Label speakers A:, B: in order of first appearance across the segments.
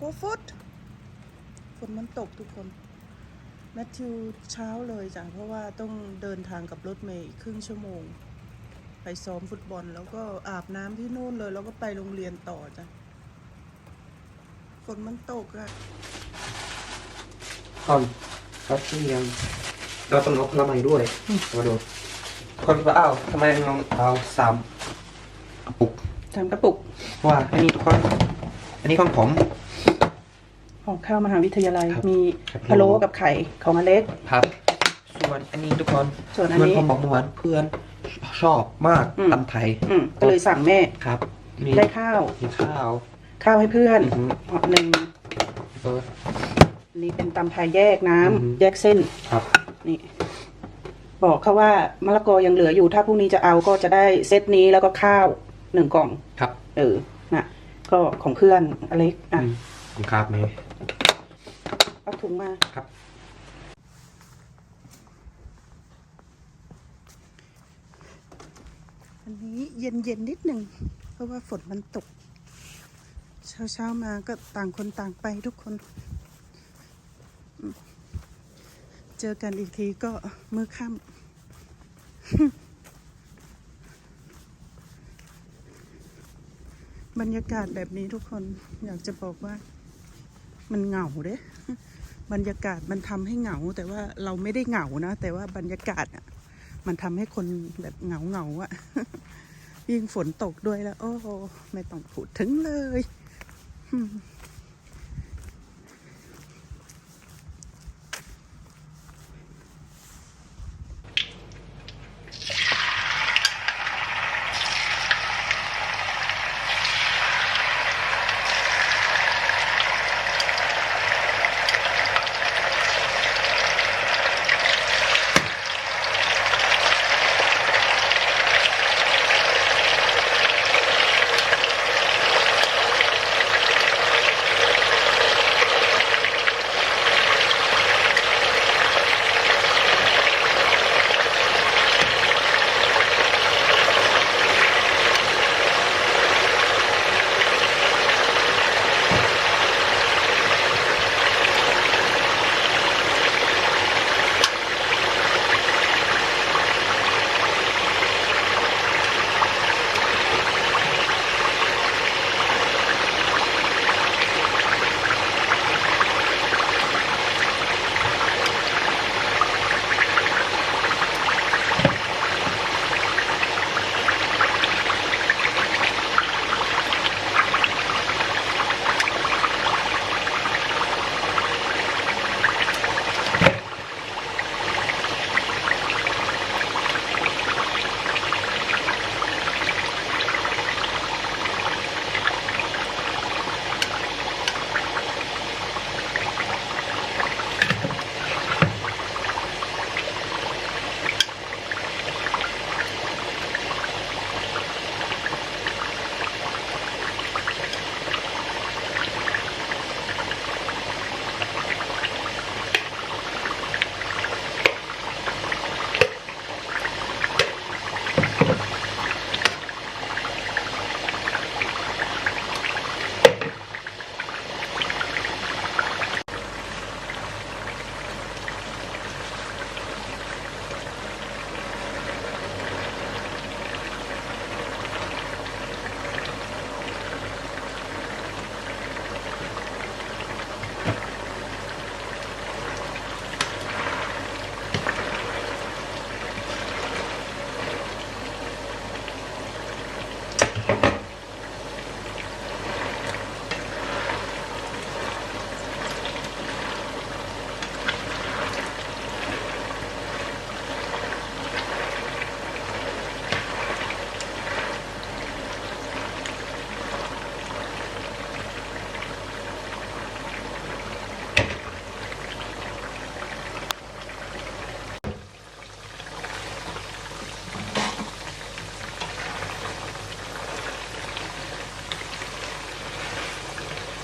A: โกฟุตฝนมันตกทุกคนแมทธิวเช้าเลยจ้ะเพราะว่าต้องเดินทางกับรถเมย์อีกครึ่งชั่วโมง ไปซ้อมฟุตบอลแล้วก็อาบน้ำที่นู่นเลย แล้วก็ไปโรงเรียนต่อจ้ะฝนมันตกอะ
B: ก่อนครับที่ยังเราต้องเอาพลไม้ด้วยมาดูคนว่าอ้าวทำไมเราเอาสามกระปุก
A: ทำกระปุก
B: ว่าอันนี้ทุกคนอันนี้ของผม
A: ของข้าวมหาวิทยาลัย
B: ครับ
A: มี
B: ครับ
A: พะโล้กับไข่ของอเล็ก
B: ครับ ส่วนอันนี้ทุกคน
A: ส่วนอัน
B: เหมือน
A: นี้
B: ผมบอกเมื่อวานเพื่อนชอบมาก
A: อืม
B: ตำไทย
A: อืมก็เลยสั่งแม่
B: ครับนี่
A: ได้ข้าว
B: มีข้าว
A: ข้าวให้เพื่อน
B: อือฮึ
A: ห่อหนึ่ง
B: เออ
A: อันนี้เป็นตำไทยแยกน้ำ
B: อือฮึ
A: แยกเส้น
B: ครับ
A: นี่ บอกเขาว่ามะละกอยังเหลืออยู่ ถ้าพรุ่งนี้จะเอาก็จะได้เซตนี้แล้วก็ข้าวหนึ่งกล่อง
B: ครับ
A: เออ น่ะ ก็ของเพื่อนอเล็ก อะ
B: อืมผมครับไหม
A: เอาถุงมา
B: ครับ
A: อันนี้เย็นเย็นๆนิดหนึ่งเพราะว่าฝนมันตก เช้าเช้าๆมาก็ต่างคนต่างไปทุกคนอืมเจอกันอีกทีก็มื้อค่ำบรรยากาศแบบนี้ทุกคนอยากจะบอกว่ามันเหงาเด้ บรรยากาศมันทำให้เหงา แต่ว่าเราไม่ได้เหงานะ แต่ว่าบรรยากาศอะ มันทำให้คนแบบเหงาเหงาๆอะยิ่งฝนตกด้วยแล้ว โอ้โหไม่ต้องพูดถึงเลย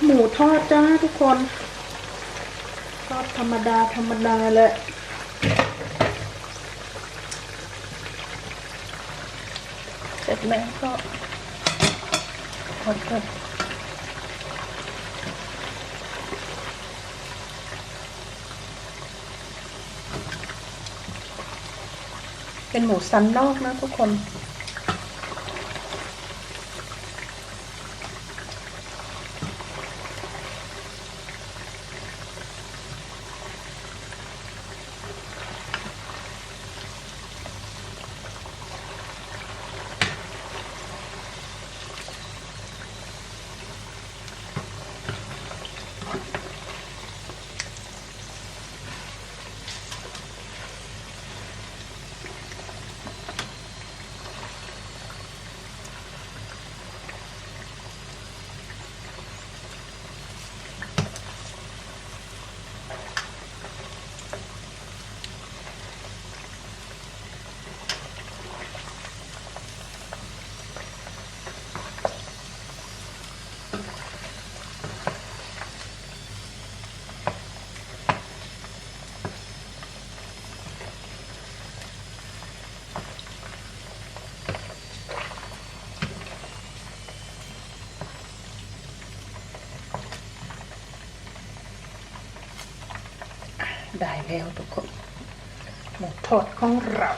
A: หมูทอดจ้าทุกคน ทอดธรรมดาธรรมดาเลยเสร็จแล้วก็ทอดกันเป็นหมูสันนอกนะทุกคน ได้แล้วทุกคนหมูทอดของเรา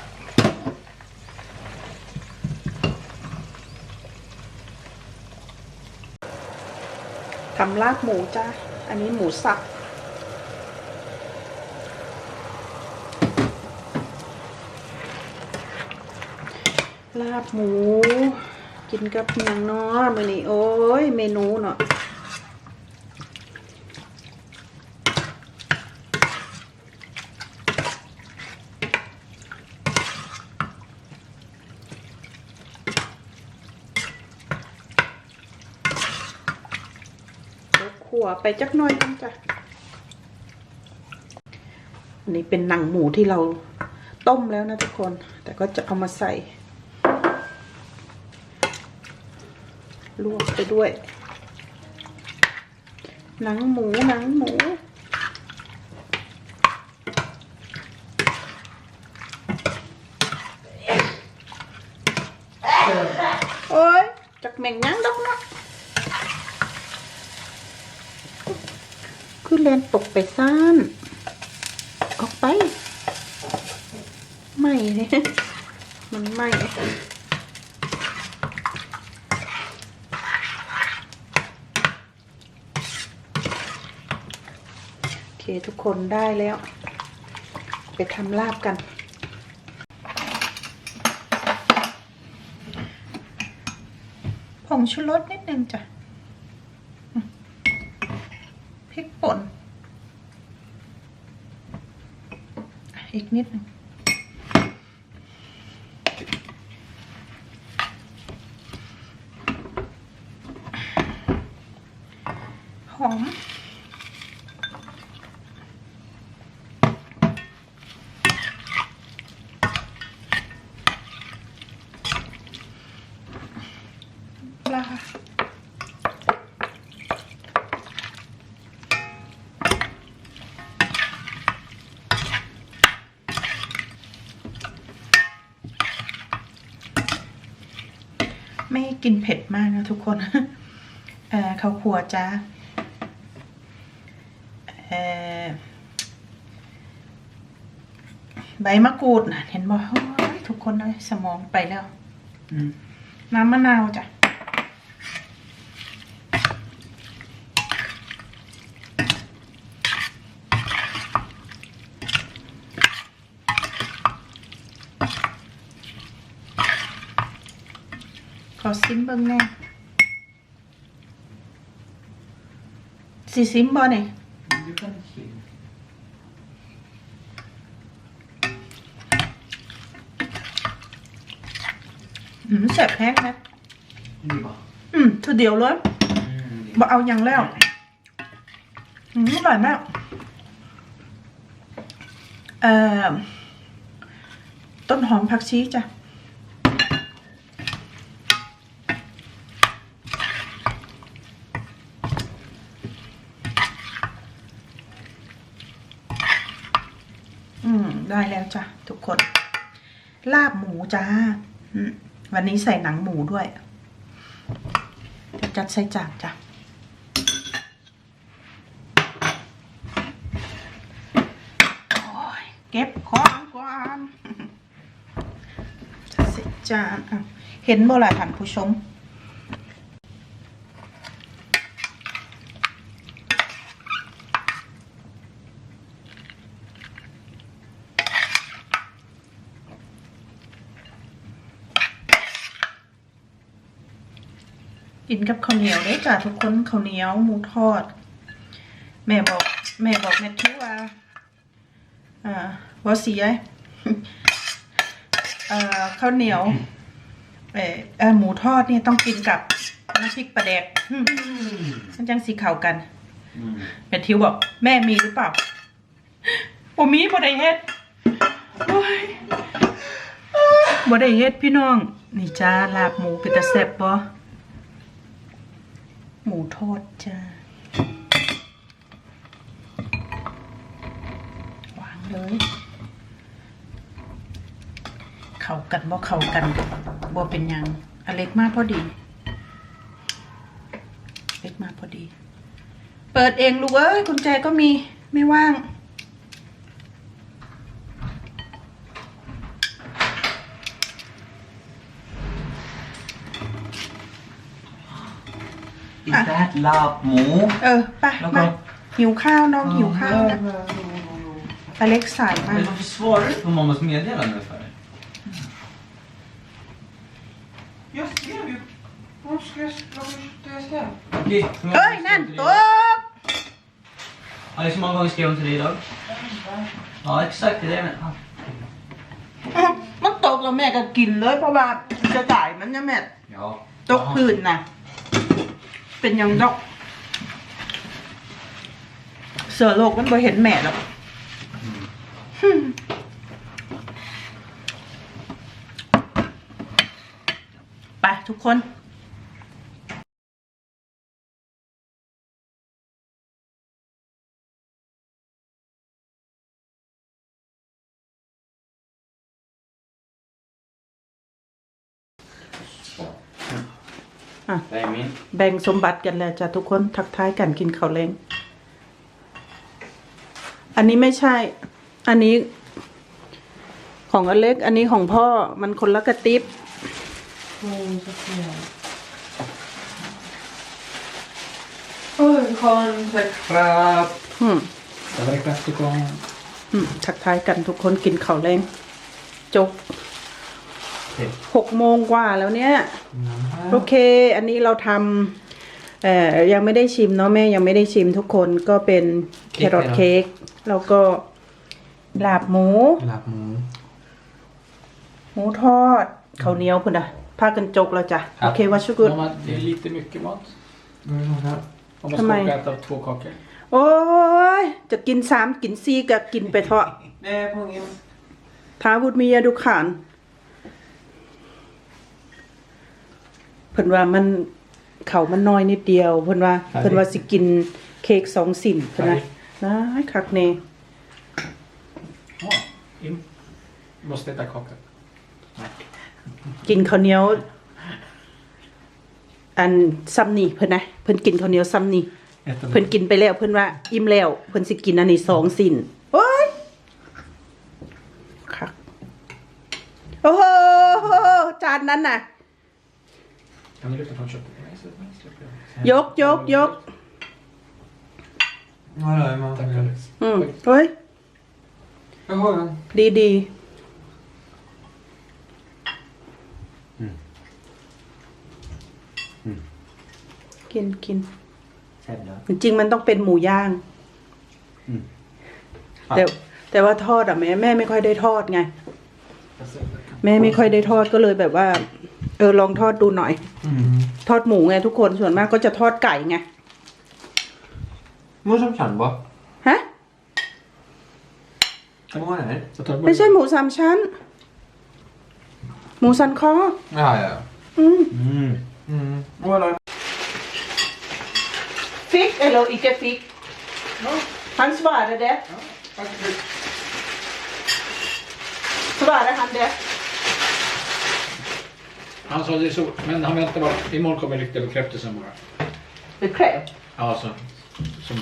A: ทำลาบหมูจ้าอันนี้หมูสับลาบหมู กินกับหยังนาะมื้อนี้โอ้ย เมนูเนาะ เดี๋ยวขัว ไปจักหน่อยกันจ้ะอันนี้เป็นหนังหมูที่เราต้มแล้วนะทุกคน แต่ก็จะเอามาใส่ ลวกไปด้วย หนังหมูหนังหมูโอ้ยจักแม่งยังดอก เนาะคือเลนตกไปซ่านออกไป ไม่เนี่ยมันไม่โอเคทุกคนได้แล้ว ไปทำลาบกันผงชูรสนิดนึงจ้ะ พริกป่น อีกนิดหนึงหอม ปลา ไม่ กินเผ็ดมากนะทุกคนเอ่อข้าวขัวจ้าเอ่อใบมะกรูดนะเห็นบอกทุกคนเลยสมองไปแล้วน้ำมะนาวจ้ะ อซิมเบิ้งแน่สีซิมบอนี่
B: Du kan kika.
A: อืมแสบแห้งนะ
B: Det var.
A: อืมทีเดียวเลย
B: Mm,
A: บอเอาอย่างแล้ว อืมอร่อยมาก เอ่อ ต้นหอมผักชีจ้ะ ได้แล้วจ้ะทุกคน ลาบหมูจ้าวันนี้ใส่หนังหมูด้วยจัดใส่จานจ้ะเก็บของก่อนจานอะเห็นบ่ล่ะท่านผู้ชม กินกับข้าวเหนียวได้จ้ะทุกคนข้าวเหนียวหมูทอด แม่บอก แม่บอกแม่ทิวว่าอ่าว่าเสียเอ่อข้าวเหนียวเอ่อเอ่อหมูทอดเนี่ยต้องกินกับน้ำพริกปลาแดกอืมมันจังสีเข้ากันแม่ทิวบอก แม่มีหรือเปล่าบ่มีบ่ได้เฮ็ดโอ้ยบ่ได้เฮ็ดพี่น้อง นี่จ้าลาบหมูเป็นตาแซ่บบ่ หมูทอดจ้าวางเลย เข่ากันบ่เข่ากันบ่เป็นยังอเล็กมากพอดีเล็กมากพอดี เปิดเองลูกเอ้ยกุญแจก็มีไม่ว่าง
C: Is that ลาบหมู
A: เออไป
C: แล้วก็
A: มาหิวข้าวน้องหิวข้าวนะอเล็กสายมาก
C: Men varför svarar du på mammas meddelande för?
B: Jag skrev ju... Vad ska jag skriva?
C: Okej,
A: เอ้ยนั่นตก
C: Alex, hur många gånger skrev hon till dig idag? Ja, exakt. Det är det jag menar.
A: อ้าวมันตกแล้วแม่ก็กินเลยเพราะว่าจะจ่ายมันเนี่ยแม่
C: Ja.
A: ตกพื้นนะ เป็นยังดอก เสือโลกมันบ่เห็นแม่หรอกไปทุกคน
C: Det är min.
A: แบ่งสมบัติกันแล้วจ้ะทุกคนทักทายกันกินข้าวแรงอันนี้ไม่ใช่ อันนี้ ของอเล็ก อันนี้ของพ่อมันคนละกระติบ
B: Oj, Karl, tack för
A: อืม
B: Det var kaffe
A: อืมทักทายกันทุกคนกินข้าวแรงจก หกโมงกว่าแล้วเนี่ย โอเค อันนี้เราทำเอ่อยังไม่ได้ชิมเนาะแม่ยังไม่ได้ชิมทุกคนก็เป็นแครอทเค้กแล้วก็ลาบหมู
B: Lap หมู
A: หมูทอดข้าวเหนียวพุ่นอะพากันจกแล้วจ้ะ โอเคว่าชุกุด
D: Mamma, det är lite mycket mat.
B: อืมครับ
D: Om man
A: För
D: ska
A: mig.
D: åka och äta två kakor.
A: โอ้ย จะกินสามกินสี่ก็กินไปเถอะ
B: Det är på ingen...
A: ท้าวุฒมียาดุขาน เพิ่นว่ามันเขามันน้อยนิดเดียว เพิ่นว่า เพิ่นว่าสิกินเค้กสองสิ่นเพิ่นนะนะคักแน่
D: Ja, in. Måste äta kaka.
A: กินข้าวเหนียว อันซ้ำนี่เพิ่นนะเพิ่นกินข้าวเหนียวซ้ำนี่
B: Äta
A: เพิ่นกินไปแล้วเพิ่นว่าอิ่มแล้วเพิ่นสิกินอันนี้สองสิ่นโอ้ยคักโอ้โหจานนั้นน่ะ
D: Kan du lyfta från köttet? Nej, så- nej, släpp det.
A: ยกยกยก
B: Ja, det är man.
D: Tack Alex.
A: อืมเฮ้ย
B: Jag har den.
A: ดีดี กินกิน
C: ใช่แล้ว
A: จริงๆมันต้องเป็นหมูย่างแต่แต่ว่าทอดอะแม่แม่ไม่ค่อยได้ทอดไงแม่ไม่ค่อยได้ทอดก็เลยแบบว่า เออลองทอดดูหน่อย
B: Mm.
A: ทอดหมูไงทุกคนส่วนมากก็จะทอดไก่ไง
B: Vad som kan vara.
A: ฮะ
B: Hur många är det?
D: Så tar du
A: ไม่
D: bort
A: ใช่หมูสามชั้น หมูสันคอ
B: Ja, ja.
A: อืม
C: Mm.
B: Mm. Voilà.
A: ฟิก eller ikke fikk. Han svarer det. Svarar han det?
D: Han sa det så, men han väntar bara. Imorgon kommer riktiga bekräftelsen bara.
A: Bekräft.
D: Ja, så. Som,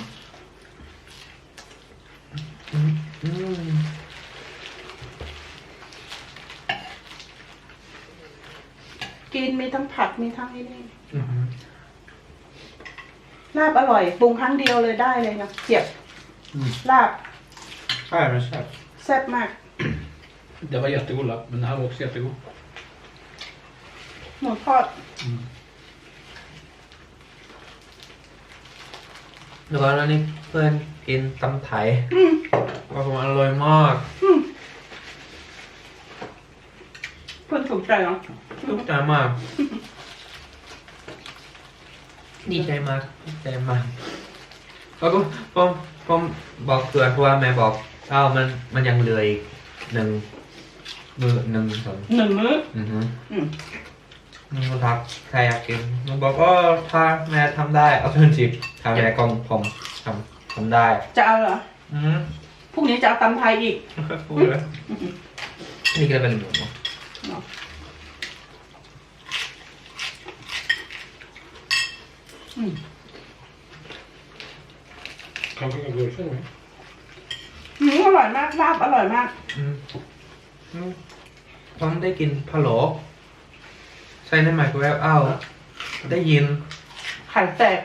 A: มีทั้งผักมีทั้งไอ้นี่
D: Mhm.
A: ลาบอร่อยปรุงครั้งเดียวเลยได้เลยนะเจียบ
D: Mm.
A: ลาบ
D: Ja, men säkert.
A: แซ่บมาก
D: Det var jättegod lapp, men den här var också jättegod.
A: หมูทอด
B: แล้วก็นั่นนี่เพื่อนกินตำไทย
A: อืม
B: ว่าผมอร่อยมาก
A: อืมเพื่อนถูกใจเหรอ
B: ถูกใจมาก ดีใจมากดีใจมากแล้วก็ผมผมบอกเพื่อนเพราะว่าแม่บอกเอ้ามันมันยังเหลืออีกหนึ่งมือหนึ่งสอง
A: หนึ่งมื้อ
B: อือฮึ
A: อื ม
B: มันก็ทักใครอยากกินมันบอกว่าถ้าแม่ทำได้เอาเทิร์นจิบถ้าแม่กองผมทำทำได้
A: จะเอาเหรอ
B: อืม
A: พรุ่งนี้จะเอาตำไทยอีก
B: พูดเลยนี่ก็เป็นหมูเนอะ
A: เนาะอืม
D: Kanske kan gurka med.
A: หมูอร่อยมากลาบอร่อยมาก
B: อืมอืมผมได้กินพะโล้ ใช้ในไมโครเวฟอ้าวได้ยิน
A: ไข่แตก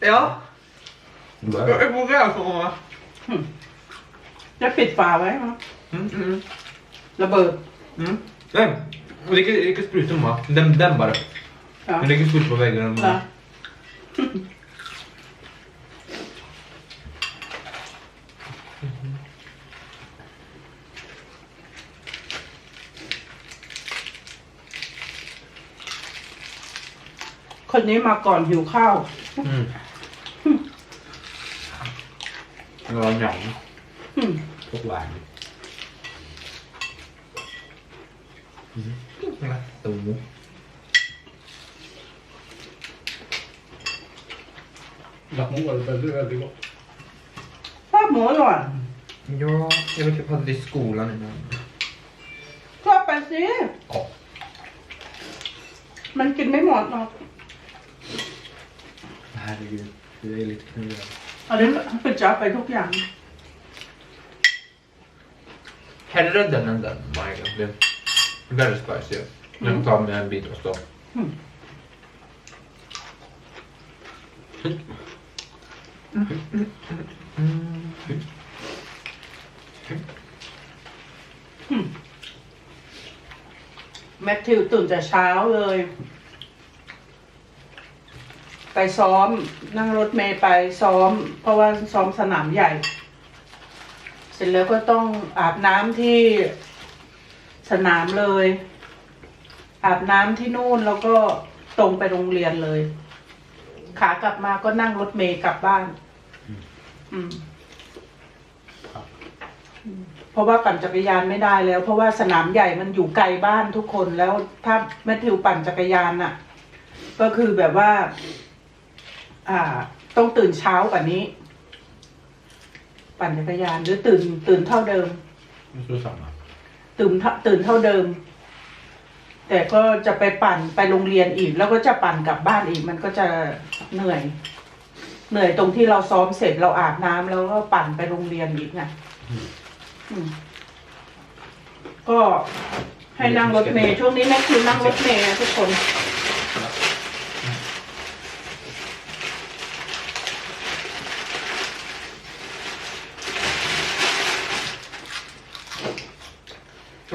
B: เดี๋ยว ไอ้พวกแก้วส่งมา
A: จะปิดฝาไว้มั้ง
B: อืมอืม
A: ระเบิด
B: mm. Nej, det är inte, det är inte sprutor va? Den, den bara.
A: เหรอ
B: Den ligger sprutor på väggen.
A: เคนนี้มาก่อนหิวข้าว
B: Mm.
D: Den var njam
A: อืม
D: och varm.
B: Stor.
D: Lappmo var väldigt, väldigt gott.
A: ลาบหมูอร่อย
B: Ja, jag vet typ hade det i skolan innan.
A: ก็ไปสิ
B: Ja.
A: มันกินไม่หมดหรอก
B: Herregud, det är lite knulligt.
A: อันนี้เป็นจ้าไปทุกอย่าง
B: Hellre den än den, my god. Det är väldigt spicy. Jag kan ta med en bit och stå.
A: Mm.
B: Mm.
A: แมทธิวตื่นแต่เช้าเลย ไปซ้อม นั่งรถเมย์ไปซ้อม เพราะว่าซ้อมสนามใหญ่ เสร็จแล้วก็ต้องอาบน้ำที่สนามเลย อาบน้ำที่นู่นแล้วก็ตรงไปโรงเรียนเลย ขากลับมาก็นั่งรถเมย์กลับบ้าน อืมเพราะว่าปั่นจักรยานไม่ได้แล้ว เพราะว่าสนามใหญ่มันอยู่ไกลบ้านทุกคนแล้วถ้าแมทธิวปั่นจักรยานน่ะ ก็คือแบบว่า อ่า ต้องตื่นเช้ากว่านี้ ปั่นจักรยานหรือตื่น ตื่นเท่าเดิม
D: Jag tror samma.
A: ตื่นเท่าตื่นเท่าเดิม แต่ก็จะไปปั่นไปโรงเรียนอีก แล้วก็จะปั่นกลับบ้านอีก มันก็จะเหนื่อย เหนื่อยตรงที่เราซ้อมเสร็จเราอาบน้ำแล้วก็ปั่นไปโรงเรียนอีกไงอืมก็ให้นั่งรถเมย์ช่วงนี้แม่คือนั่งรถเมย์นะทุกคน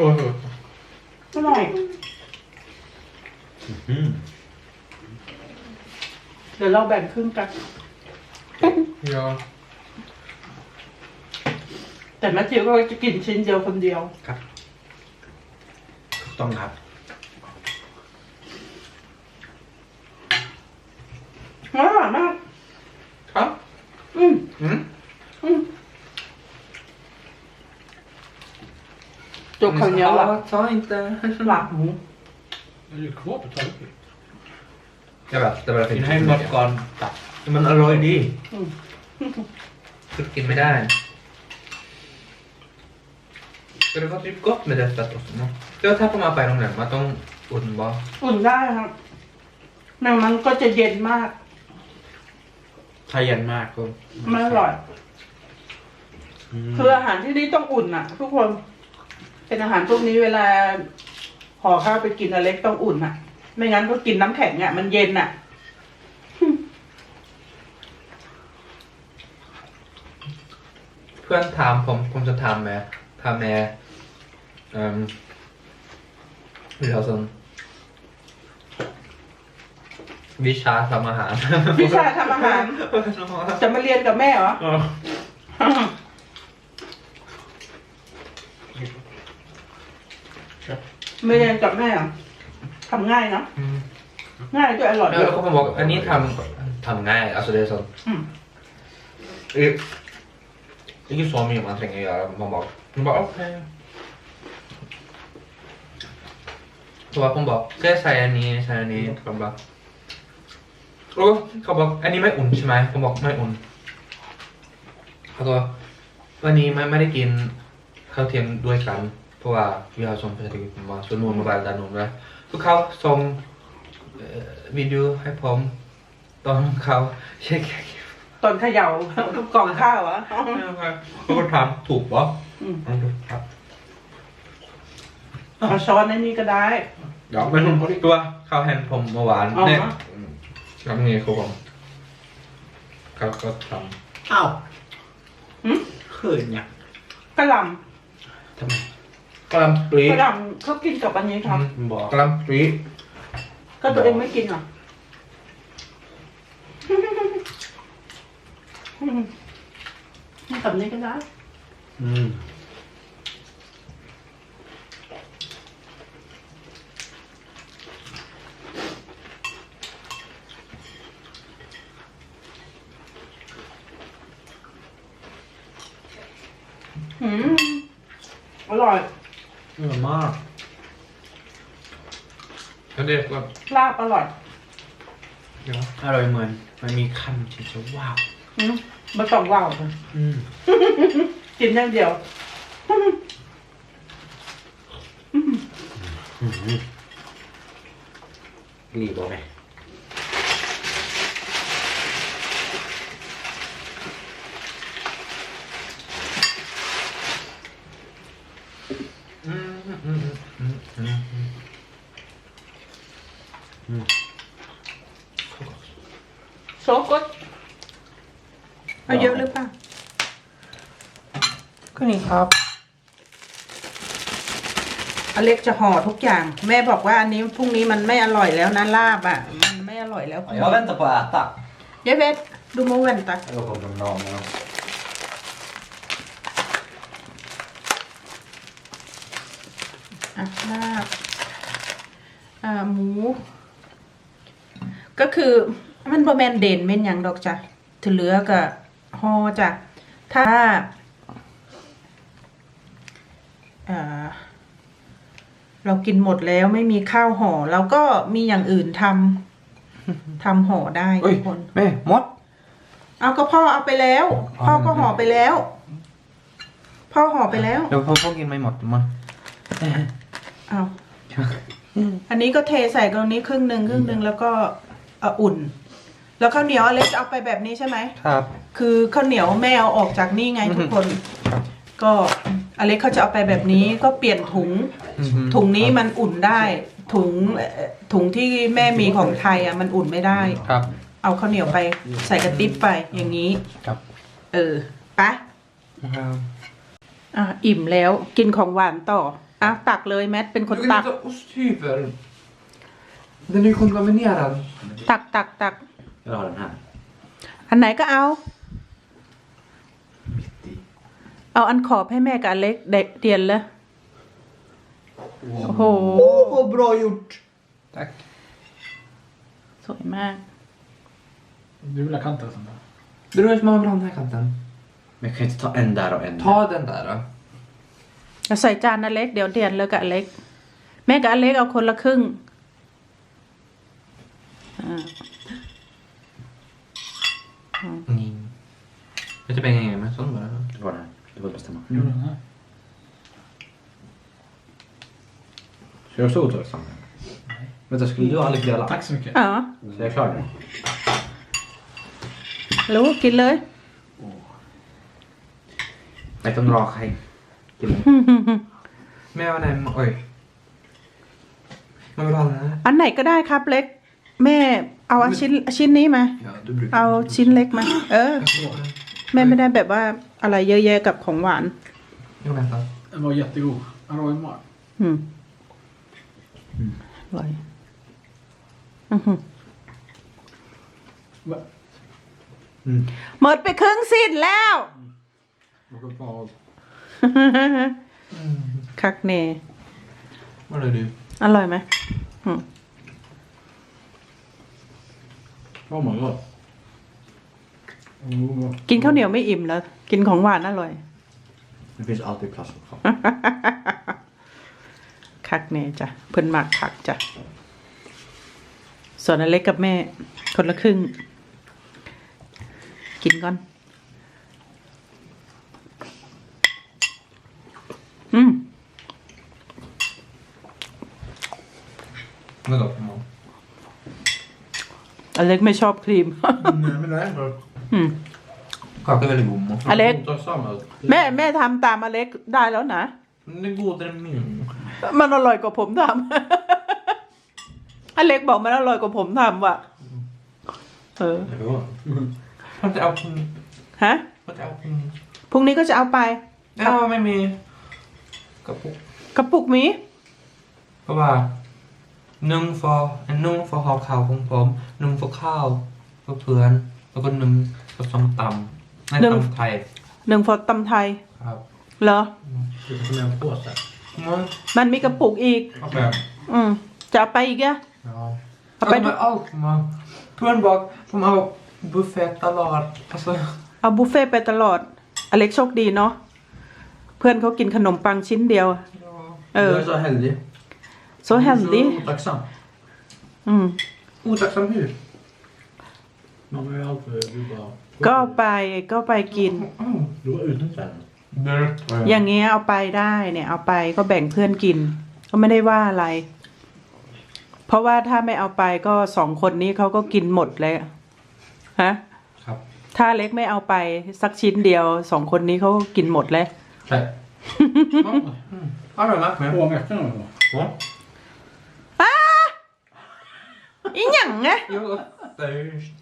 B: Oj, oj, oj.
A: อร่อย
D: Mm.
A: เดี๋ยวเราแบ่งครึ่งกัน
B: Ja.
A: แต่แมทธิวก็จะกินชิ้นเดียวคนเดียว
B: ต้องครับ
A: อร่อยมาก
B: ครับ
A: อืม
B: อืม
A: อืม จบคำเดียวหลับ
B: Ta inte.
A: หลับหมู
D: Det är ju kvar på tallriken.
B: Jag vet, det var
D: Din hängmatgarn. Tack.
B: Men alloy di.
A: อืม
B: Så กินไม่ได้ Men det var typ gott med detta också. no? แล้วถ้าผมเอาไปโรงแรมมันต้องอุ่นบ่
A: อุ่นได้ครับแม่มันก็จะเย็นมาก
D: Ta igen med. Och...
A: มันอร่อย
D: Mm.
A: คืออาหารที่นี่ต้องอุ่นอะ ทุกคน เป็นอาหารพวกนี้เวลาห่อข้าวไปกินอเล็กต้องอุ่นอะ ไม่งั้นก็กินน้ำแข็งอะ มันเย็นอะ
B: เพื่อนถามผมผมจะทำไหมทำแม่เอ่อวิชาสันวิชาทำอาหาร
A: วิชาทำอาหาร จะมาเรียนกับแม่เหรอ ไม่เรียนกับแม่เหรอทำง่ายเนอะ
B: อืม
A: ง่ายด้วยอร่อย
B: แล้
A: ด้วย
B: วก็ผมบอกอันนี้ทำทำง่าย alltså det är så
A: อืม
B: det är inte så mycket man tränger göra man bara man bara okej เพราะว่าผมบอกแค่ใส่อันนี้ใส่อันนี้ผมบอกโอ้เขาบอกอันนี้ไม่อุ่นใช่ไหมผมบอกไม่อุ่นแล้วก็วันนี้ไม่ไม่ได้กินข้าวเทียมด้วยกัน เพราะว่าวิหารชนปกติผมว่าชวนนูนมาบานดานนูนไว้ทุกเขาส่งเอ่อวิดีโอให้ผม ตอนเขาเช็ค
A: ตอนเขย่ากล่องข้าวเหรอ
B: เขาก็ถามถูกปะ
A: อืม
B: ครับ
A: เอาช้อนในนี้ก็ได้
B: เดี๋ยวไม่รู้ตัวเขาเห็นผมเมื่อวาน
A: อ๋อ
B: เนี่ยทำไงเขาผมเขาก็ท
D: อ้าว
A: หึ
D: เคยเนี่ย
A: กระหล
D: ทำไมำ
B: กะหล่ำปลีำ
A: กระหลำเขากินกับอันนี้ครับ
D: บอก
B: กะหล่ำปลี
A: ก็ตัวเองไม่กินเหรอกับนี้ก็ได้
D: อืม
A: อืมอร่อย
D: อร่อยมาก
B: ก็เด็กก็
A: ลาบอร่อย
B: เดี๋ยว
D: อร่อยเหมือน มันมีคำที่จะว้าว
A: อืมไม่ต้องว่าวเลย
D: อืม
A: กินอย่างเดียว
D: รีบบอกไหม
B: อืมอืมอืมอืมอืมอืม
A: โซกุดเอาเยอะหรือเปล่า ก็นี่ครับอเล็กจะห่อทุกอย่าง แม่บอกว่าอันนี้พรุ่งนี้มันไม่อร่อยแล้วนะลาบอะ มันไม่อร่อยแล้ว
C: Jag väntar på att äta.
A: ยายเวทดูโมเวนตา
C: Jag kommer från dagen.
A: อะลาบอ่าหมู ก็คือมันบะแมนเด่นเม่นอย่างดอกจ้ะถือเหลือกับฮอจ้ะถ้าอ่า เรากินหมดแล้วไม่มีข้าวห่อเราก็มีอย่างอื่นทำทำห่อได้ทุกคน
B: แม่มด
A: เอาก็พ่อเอาไปแล้วพ่อก็ห่อไปแล้ว พ่อห่อไปแล้ว
B: เดี๋ยวพ่อพ่อกินไม่หมดมั้ง
A: เอาอันนี้ก็เทใส่ตรงนี้ครึ่งหนึ่งครึ่งหนึ่งแล้วก็เอาอุ่น แล้วข้าวเหนียวอเล็กเอาไปแบบนี้ใช่ไหม
B: ครับ
A: คือข้าวเหนียวแม่เอาออกจากนี่ไงทุกคน ก็ อเล็กเขาจะเอาไปแบบนี้ก็เปลี่ยนถุงถุงนี้มันอุ่นได้ ถุงเอ่อถุงที่แม่มีของไทยอะมันอุ่นไม่ได้
B: ครับ
A: เอาข้าวเหนียวไปใส่กระติบไปอย่างนี้
B: ครับ
A: เออไปะอะอิ่มแล้วกินของหวานต่ออะตักเลยแมทเป็นคนตัก
B: osthyvel. Den är ju kontaminerad.
A: ตักตักตัก
C: Jag har den här.
A: อันไหนก็เอา เอาอันขอบให้แม่กับอเล็กเด็กเดียนเลยโอ้โห
D: vad bra gjort!
B: Tack.
A: สวยมาก
D: Du vill ha kanten sen då?
B: Det är som man vill ha den här kanten.
C: Men jag kan inte ta en där och en där.
B: Ta den där då.
A: เอาใส่จานอเล็กเดี๋ยวเดียนเลยกับอเล็ก แม่กับอเล็กเอาคนละครึ่งอ่า
B: Mm. Jag typ hänger med sån bara.
C: Det var den här. Du får bestämma.
D: Gjorde den här?
C: Ska jag också gå och ta samma? Vänta, skulle du aldrig dela?
D: Tack så mycket.
A: อ๋อ
C: Så jag är klar nu.
A: รู้กินเลย
C: Nej, de drar sig. Till
B: Men jag var nej, oj. Man vill ha den här.
A: อันไหนก็ได้ครับเล็ก แม่เอาอันชิ้นชิ้นนี้มา
C: Ja, du brukar...
A: เอาชิ้นเล็กมา เออแม่ไม่ได้แบบว่า อะไรเยอะแยะกับของหวาน
B: Jo, vänta.
D: Den var jättegod. Aroimar.
A: อืมอร่อยอื้อหือ
D: Va?
A: หมดไปครึ่งสิ้นแล้ว
D: Och choklad.
A: คักเน่
B: Vad är du?
A: อร่อยไหมอืม
C: Oh my god.
D: Oh.
A: กินข้าวเหนียวไม่อิ่มแล้ว กินของหวานอร่อย
C: Det finns alltid plastchoklad.
A: คักเน่จ้ะเพิ่นหมักคักจ้ะส่วนอเล็กกับแม่ คนละครึ่ง กินก่อน อืม
B: Det är gott. mamma.
A: อเล็กไม่ชอบครีม
C: Nej, men det är bra.
A: อืม
B: Kaka är väldigt god. mamma.
A: Alex.
C: Ta samma.
A: แม่แม่ทำตามอเล็กได้แล้วนะ
B: Men det är godare än min.
A: มันอร่อยกว่าผมทำ อเล็กบอกมันอร่อยกว่าผมทำว่ะ เออ
C: Ja.
B: Har inte allt.
A: ฮะ
B: Har inte allt.
A: พรุ่งนี้ก็จะเอาไป
B: Ja, men min. Kapok.
A: กระปุกหมี
B: เพราะว่านึ่งฟออันนุ่งฟอหอ ขาวของผมนึ่งฟอข้าวฟอเพื่อนแล้วก็นึ่งฟอส้มตำในตำไทย
A: หนึ่งฟอตำไทย
B: ครับ
A: เหรอ
C: Det är som en påse.
B: มัน
A: มันมีกระปุกอีก
B: เอาแบบ
A: อืมจะเอาไปอีกอะเอา
B: เอา
A: ไป
B: ไปเอามาเพื่อนบอกผมเอาบุฟเฟ่ตลอด alltså
A: เอาบุฟเฟ่ต์ไปตลอด อเล็กโชคดีเนาะเพื่อนเขากินขนมปังชิ้นเดียว เออ
C: Du är så heldig.
A: så healthy
C: Så tacksam.
A: อืม
B: otacksam hur
C: Man har ju alltid... Du bara...
A: ก็เอาไปก็ไปกิน
C: Du var ute sen.
A: อย่างเงี้ยเอาไปได้เนี่ย เอาไปก็แบ่งเพื่อนกิน ก็ไม่ได้ว่าอะไร เพราะว่าถ้าไม่เอาไปก็สองคนนี้เขาก็กินหมดเลยอะฮะ
B: ครับ
A: ถ้าเล็กไม่เอาไปสักชิ้นเดียวสองคนนี้เขาก็กินหมดเลย
B: ใช่อร่อยมากไหม
D: Två veckor nu då.
A: อีหยังไง
B: Jo, det är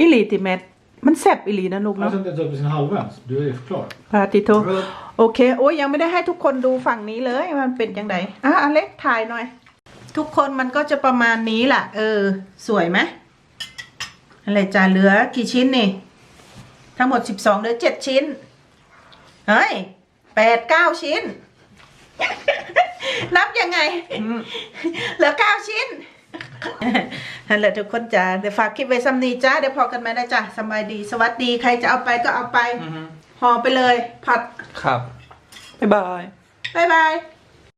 A: อิลีติเมตมันแซบอิลีนะลูก
D: Jag
A: เนาะ
D: har inte ens uppe sin halvvägs. Du är ju förklar.
A: พาติโท โอเค โอ้ยยังไม่ได้ให้ทุกคนดูฝั่งนี้เลยมันเป็นยังไงอะอเล็กถ่ายหน่อย ทุกคนมันก็จะประมาณนี้แหละเออ สวยไหมอะไรจะเหลือกี่ชิ้นนี่ ทั้งหมดสิบสองเหลือเจ็ดชิ้น เฮ้ยแปดเก้าชิ้น นับยังไง เหลือเก้าชิ้น นั่นแหละทุกคนจ้าเดี๋ยวฝากคลิปไว้ซ้ำนี้จ้าเดี๋ยวพอกันไหมนะจ้าสบายดีสวัสดีใครจะเอาไปก็เอาไปห่อไปเลย ผัด
B: ครับ บ๊ายบาย
A: บายบาย